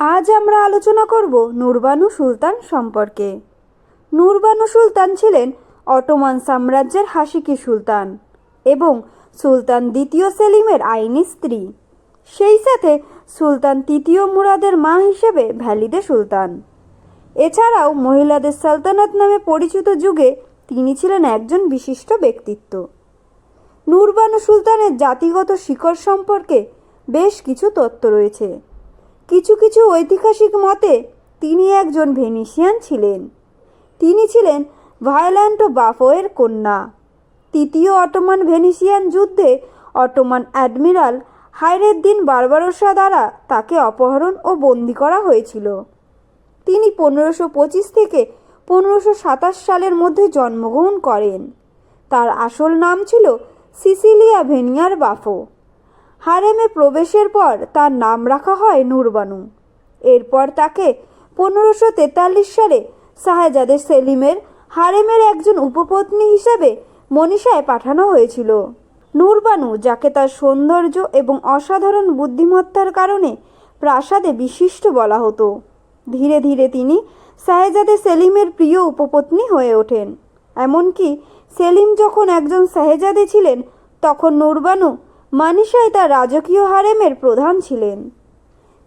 আজ আমরা আলোচনা করব নুরবানু সুলতান সম্পর্কে। নুরবানু সুলতান ছিলেন অটোমান সাম্রাজ্যের হাসিকি সুলতান এবং সুলতান দ্বিতীয় সেলিমের আইনি স্ত্রী। সেই সাথে সুলতান তৃতীয় মুরাদের মা হিসেবে ভ্যালিদে সুলতান। এছাড়াও মহিলাদের সালতানাত নামে পরিচিত যুগে তিনি ছিলেন একজন বিশিষ্ট ব্যক্তিত্ব। নূরবানু সুলতানের জাতিগত শিকড় সম্পর্কে বেশ কিছু তথ্য রয়েছে। কিছু কিছু ঐতিহাসিক মতে তিনি একজন ভেনিসিয়ান ছিলেন। তিনি ছিলেন ভায়োল্যান্টো বাফোয়ের কন্যা। তৃতীয় অটোমান ভেনিসিয়ান যুদ্ধে অটোমান অ্যাডমিরাল হায়রেদ্দিন বারবারসা দ্বারা তাকে অপহরণ ও বন্দি করা হয়েছিল। তিনি পনেরোশো পঁচিশ থেকে পনেরোশো সাতাশ সালের মধ্যে জন্মগ্রহণ করেন। তার আসল নাম ছিল সিসিলিয়া ভেনিয়ার বাফো। হারেমে প্রবেশের পর তার নাম রাখা হয় নূরবানু। এরপর তাকে পনেরোশো তেতাল্লিশ সালে শাহজাদে সেলিমের হারেমের একজন উপপত্নী হিসেবে মনীষায় পাঠানো হয়েছিল। নূরবানু, যাকে তার সৌন্দর্য এবং অসাধারণ বুদ্ধিমত্তার কারণে প্রাসাদে বিশিষ্ট বলা হতো, ধীরে ধীরে তিনি শাহজাদে সেলিমের প্রিয় উপপত্নী হয়ে ওঠেন। এমনকি সেলিম যখন একজন শাহজাদে ছিলেন, তখন নূরবানু মানিসায় তার রাজকীয় হারেমের প্রধান ছিলেন।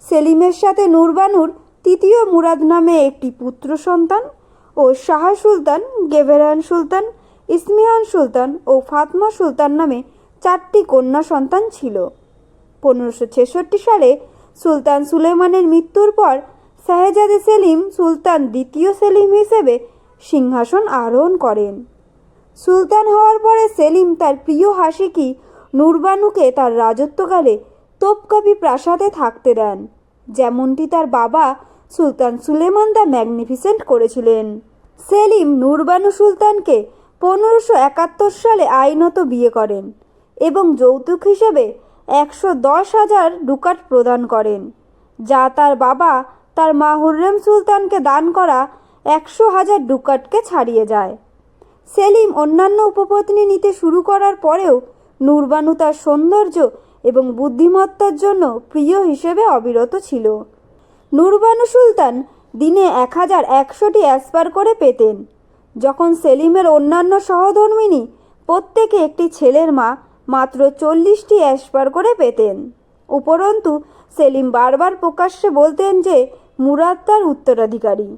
সেলিমের সাথে নুরবানুর তৃতীয় মুরাদ নামে একটি পুত্র সন্তান ও শাহ সুলতান, গেভেরান সুলতান, ইসমিহান সুলতান ও ফাতমা সুলতান নামে চারটি কন্যা সন্তান ছিল। পনেরোশো ছেষট্টি সালে সুলতান সুলেমানের মৃত্যুর পর শাহজাদে সেলিম সুলতান দ্বিতীয় সেলিম হিসেবে সিংহাসন আরোহণ করেন। সুলতান হওয়ার পরে সেলিম তার প্রিয় হাসিকি নূরবানুকে তার রাজত্বকালে তোপকাপি প্রাসাদে থাকতে দেন, যেমনটি তার বাবা সুলতান সুলেমান দ্য ম্যাগনিফিসেন্ট করেছিলেন। সেলিম নুরবানু সুলতানকে পনেরোশো একাত্তর সালে আইনত বিয়ে করেন এবং যৌতুক হিসেবে একশো দশ হাজার ডুকাট প্রদান করেন, যা তার বাবা তার মা হুররেম সুলতানকে দান করা একশো হাজার ডুকাটকে ছাড়িয়ে যায়। সেলিম অন্যান্য উপপত্নী নিতে শুরু করার পরেও নূরবানু তার সৌন্দর্য এবং বুদ্ধিমত্তার জন্য প্রিয় হিসেবে অবিরত ছিল। নূরবানু সুলতান দিনে এক হাজার একশোটি অ্যাসপার করে পেতেন। যখন সেলিমের অন্যান্য সহধর্মিনী প্রত্যেকে একটি ছেলের মা মাত্র চল্লিশটি অ্যাসপার করে পেতেন। উপরন্তু, সেলিম বারবার প্রকাশ্যে বলতেন যে, মুরাদ তার উত্তরাধিকারী।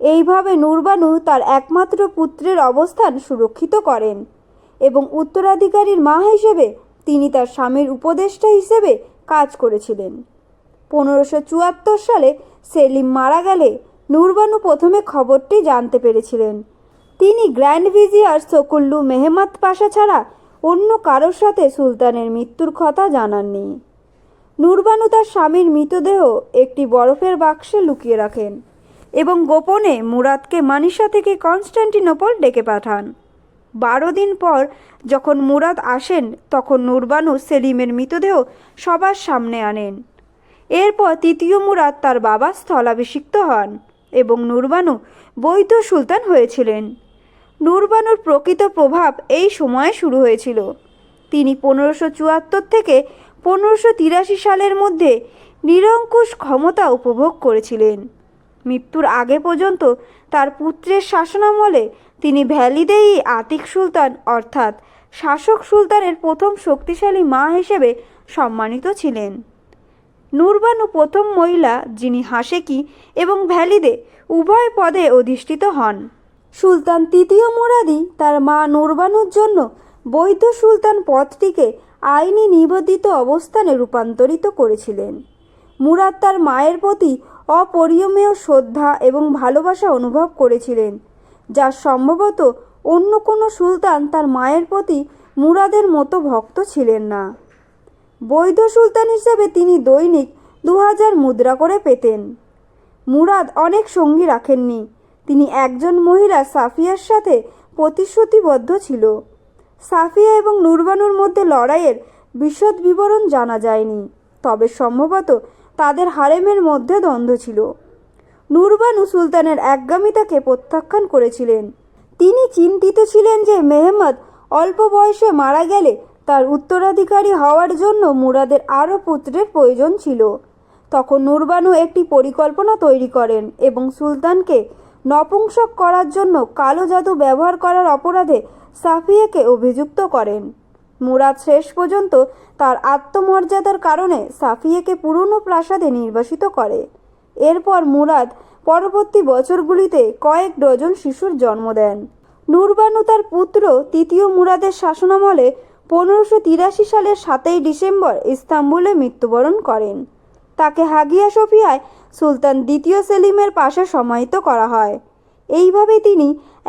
এইভাবে নূরবানু তার একমাত্র পুত্রের অবস্থান সুরক্ষিত করেন। এবং উত্তরাধিকারীর মা হিসেবে তিনি তার স্বামীর উপদেষ্টা হিসেবে কাজ করেছিলেন। পনেরোশো চুয়াত্তর সালে সেলিম মারা গেলে নুরবানু প্রথমে খবরটি জানতে পেরেছিলেন। তিনি গ্র্যান্ড ভিজিয়ার সকুল্লু মেহমাত পাশা ছাড়া অন্য কারোর সাথে সুলতানের মৃত্যুর কথা জানাননি। নূরবানু তার স্বামীর মৃতদেহ একটি বরফের বাক্সে লুকিয়ে রাখেন এবং গোপনে মুরাদকে মানিসা থেকে কনস্ট্যান্টিনোপল ডেকে পাঠান। বারো দিন পর যখন মুরাদ আসেন, তখন নুরবানু সেলিমের মৃতদেহ সবার সামনে আনেন। এরপর তৃতীয় মুরাদ তার বাবা স্থলাভিষিক্ত হন এবং নুরবানু বৈধ সুলতান হয়েছিলেন। নুরবানুর প্রকৃত প্রভাব এই সময়ে শুরু হয়েছিল। তিনি পনেরোশো চুয়াত্তর থেকে পনেরোশো তিরাশি সালের মধ্যে নিরঙ্কুশ ক্ষমতা উপভোগ করেছিলেন। মৃত্যুর আগে পর্যন্ত তার পুত্রের শাসনামলে তিনি ভ্যালিদেই আতিক সুলতান, অর্থাৎ শাসক সুলতানের প্রথম শক্তিশালী মা হিসেবে সম্মানিত ছিলেন। নুরবানু প্রথম মহিলা যিনি হাসেকি এবং ভ্যালিদে উভয় পদে অধিষ্ঠিত হন। সুলতান তৃতীয় মুরাদি তার মা নুরবানুর জন্য বৈধ সুলতান পদটিকে আইনি নিবন্ধিত অবস্থানে রূপান্তরিত করেছিলেন। মুরাদ তার মায়ের প্রতি অপরিমেয় শ্রদ্ধা এবং ভালোবাসা অনুভব করেছিলেন, যা সম্ভবত অন্য কোনো সুলতান তার মায়ের প্রতি মুরাদের মতো ভক্ত ছিলেন না। বৈধ সুলতান হিসেবে তিনি দৈনিক দু হাজার মুদ্রা করে পেতেন। মুরাদ অনেক সঙ্গী রাখেননি। তিনি একজন মহিলা সাফিয়ার সাথে প্রতিশ্রুতিবদ্ধ ছিল। সাফিয়া এবং নুরবানুর মধ্যে লড়াইয়ের বিশদ বিবরণ জানা যায়নি। তবে সম্ভবত তাদের হারেমের মধ্যে দ্বন্দ্ব ছিল। নুরবানু সুলতানের একগামিতাকে প্রত্যাখ্যান করেছিলেন। তিনি চিন্তিত ছিলেন যে মেহমদ অল্প বয়সে মারা গেলে তার উত্তরাধিকারী হওয়ার জন্য মুরাদের আরও পুত্রের প্রয়োজন ছিল। তখন নুরবানু একটি পরিকল্পনা তৈরি করেন এবং সুলতানকে নপুংসক করার জন্য কালো জাদু ব্যবহার করার অপরাধে সাফিয়াকে অভিযুক্ত করেন। মুরাদ শেষ পর্যন্ত তার আত্মমর্যাদার কারণে সাফিয়াকে পুরনো প্রাসাদে নির্বাসিত করে। এরপর মুরাদ পরবর্তী বছরগুলিতে কয়েক ডজন শিশুর জন্ম দেন। নুরবানু তার পুত্র তৃতীয় মুরাদের শাসনামলে পনেরোশো তিরাশি সালের সাতই ডিসেম্বর ইস্তাম্বুলে মৃত্যুবরণ করেন। তাকে হাগিয়া সোফিয়ায় সুলতান দ্বিতীয় সেলিমের পাশে সমাহিত করা হয়। এইভাবে তিনি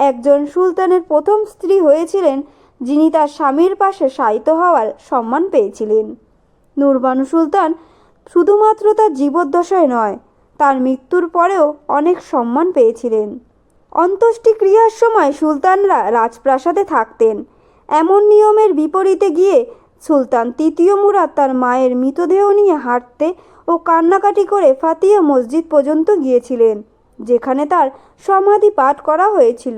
একজন সুলতানের প্রথম স্ত্রী হয়েছিলেন যিনি তার স্বামীর পাশে শায়িত হওয়ার সম্মান পেয়েছিলেন। নুরবানু সুলতান শুধুমাত্র তার জীবদ্দশায় নয়, তার মৃত্যুর পরেও অনেক সম্মান পেয়েছিলেন। অন্ত্যেষ্টিক্রিয়ার সময় সুলতানরা রাজপ্রাসাদে থাকতেন। এমন নিয়মের বিপরীতে গিয়ে সুলতান তৃতীয় মুরাদ তার মায়ের মৃতদেহ নিয়ে হাঁটতে ও কান্নাকাটি করে ফাতিয়া মসজিদ পর্যন্ত গিয়েছিলেন, যেখানে তার সমাধি পাঠ করা হয়েছিল।